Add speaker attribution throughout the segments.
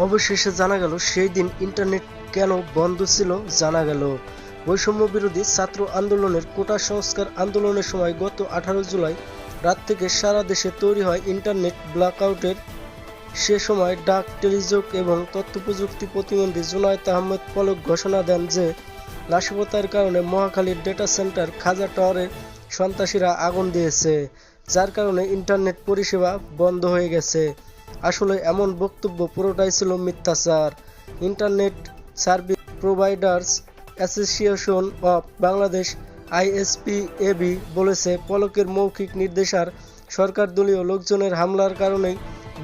Speaker 1: অবশেষে জানা গেল, সেই দিন ইন্টারনেট কেন বন্ধ ছিল জানা গেল। বৈষম্য বিরোধী ছাত্র আন্দোলনের কোটা সংস্কার আন্দোলনের সময় গত আঠারো জুলাই রাত থেকে সারা দেশে তৈরি হয় ইন্টারনেট ব্ল্যাকআউটের। সে সময় ডাক, টেলিযোগ এবং তথ্য প্রযুক্তি প্রতিমন্ত্রী জুনায়েদ আহমেদ পলক ঘোষণা দেন যে, নাশকতার কারণে মহাখালীর ডেটা সেন্টার খাজা টাওয়ারে সন্ত্রাসীরা আগুন দিয়েছে, যার কারণে ইন্টারনেট পরিষেবা বন্ধ হয়ে গেছে। আসলে এমন বক্তব্য পুরোটাই ছিল মিথ্যাচার। Internet service providers association of Bangladesh ISPAB বলেছে, পলকের মৌখিক নির্দেশার সরকার দলীয় লোকজনের হামলার কারণেই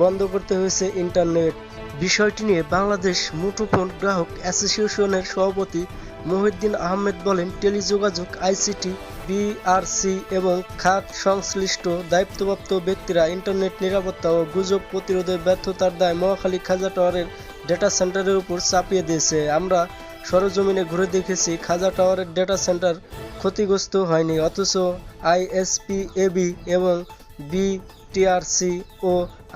Speaker 1: বন্ধ করতে হয়েছে ইন্টারনেট। বিষয়টি নিয়ে বাংলাদেশ মুঠোফোন গ্রাহক অ্যাসোসিয়েশনের সভাপতি মহিউদ্দিন আহমেদ বলেন, টেলিযোগাযোগ, আইসিটি, বিআরসি এবং খাত সংশ্লিষ্ট দায়িত্বপ্রাপ্ত ব্যক্তিরা ইন্টারনেট নিরাপত্তা ও গুজব প্রতিরোধে ব্যর্থতার দায় মহাখালী খাজা টাওয়ারের ডেটা সেন্টারের উপর চাপিয়ে দিয়েছে। আমরা সরজমিনে ঘুরে দেখেছি, খাজা টাওয়ারের ডেটা সেন্টার ক্ষতিগ্রস্ত হয়নি, অথচ আইএসপিএবি এবং বিটিআরসি ও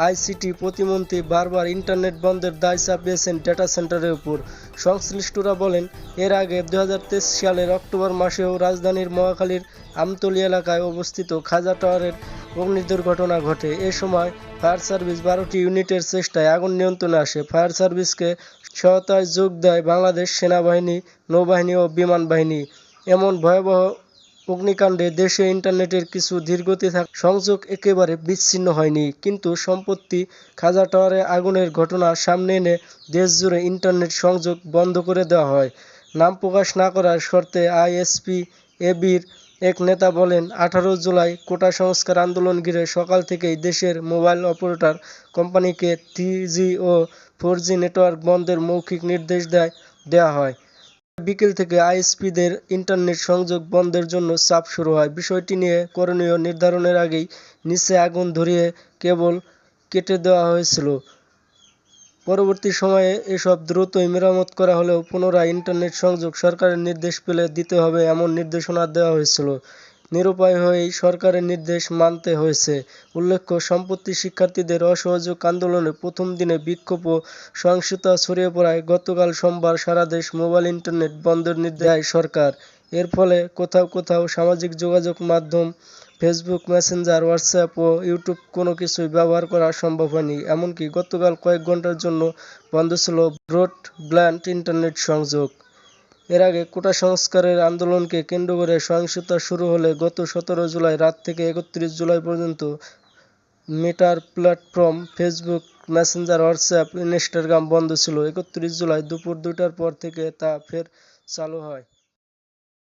Speaker 1: আইসিটি প্রতিমন্ত্রী বারবার ইন্টারনেট বন্ধের দায় চাপিয়েছেন ডেটা সেন্টারের উপর। সংশ্লিষ্টরা বলেন, এর আগে দু সালের অক্টোবর মাসেও রাজধানীর মহাখালীর আমতলি এলাকায় অবস্থিত খাজা টাওয়ারের অগ্নি দুর্ঘটনা ঘটে। এ সময় ফায়ার সার্ভিস বারোটি ইউনিটের চেষ্টায় আগুন নিয়ন্ত্রণে আসে। ফায়ার সার্ভিসকে সহায়তায় যোগ দেয় বাংলাদেশ সেনাবাহিনী, নৌবাহিনী ও বিমান বাহিনী। এমন ভয়াবহ অগ্নিকাণ্ডে দেশে ইন্টারনেটের কিছু ধীরগতি থাক সংযোগ একেবারে বিচ্ছিন্ন হয়নি। কিন্তু সম্প্রতি খাজা টাওয়ারে আগুনের ঘটনা সামনে এনে দেশজুড়ে ইন্টারনেট সংযোগ বন্ধ করে দেওয়া হয়। নাম প্রকাশ না করার শর্তে আইএসপি এবির এক নেতা বলেন, আঠারো জুলাই কোটা সংস্কার আন্দোলন ঘিরে সকাল থেকেই দেশের মোবাইল অপারেটর কোম্পানিকে থ্রি ও ফোর নেটওয়ার্ক বন্ধের মৌখিক নির্দেশ দেয় দেওয়া হয়। বিকেল থেকে আইএসপিদের ইন্টারনেট সংযোগ বন্ধের জন্য চাপ শুরু হয়। বিষয়টি নিয়ে করণীয় নির্ধারণের আগেই নিচে আগুন ধরিয়ে কেবল কেটে দেওয়া হয়েছিল। পরবর্তী সময়ে এসব দ্রুতই মেরামত করা হলেও পুনরায় ইন্টারনেট সংযোগ সরকারের নির্দেশ পেলে দিতে হবে এমন নির্দেশনা দেওয়া হয়েছিল। নিরুপায় হয়েই সরকারের নির্দেশ মানতে হয়েছে। উল্লেখ্য, সম্প্রতি শিক্ষার্থীদের অসহযোগ আন্দোলনে প্রথম দিনে বিক্ষোভ ও সহিংসতা ছড়িয়ে পড়ায় গতকাল সোমবার সারা দেশ মোবাইল ইন্টারনেট বন্ধের নির্দেশ দেয় সরকার। এর ফলে কোথাও কোথাও সামাজিক যোগাযোগ মাধ্যম, ফেসবুক মেসেঞ্জার, হোয়াটসঅ্যাপ ও ইউটিউব কোনো কিছুই ব্যবহার করা সম্ভব হয়নি। এমনকি গতকাল কয়েক ঘণ্টার জন্য বন্ধ ছিল ব্রডব্যান্ড ইন্টারনেট সংযোগ। এর আগে কোটা সংস্কারের আন্দোলনকে কেন্দ্র করে সহিংসতা শুরু হলে গত সতেরো জুলাই রাত থেকে একত্রিশ জুলাই পর্যন্ত Meta platform, Facebook, Messenger, WhatsApp, Instagram বন্ধ ছিল। একত্রিশ জুলাই দুপুর দুইটার পর থেকে তা ফের চালু হয়।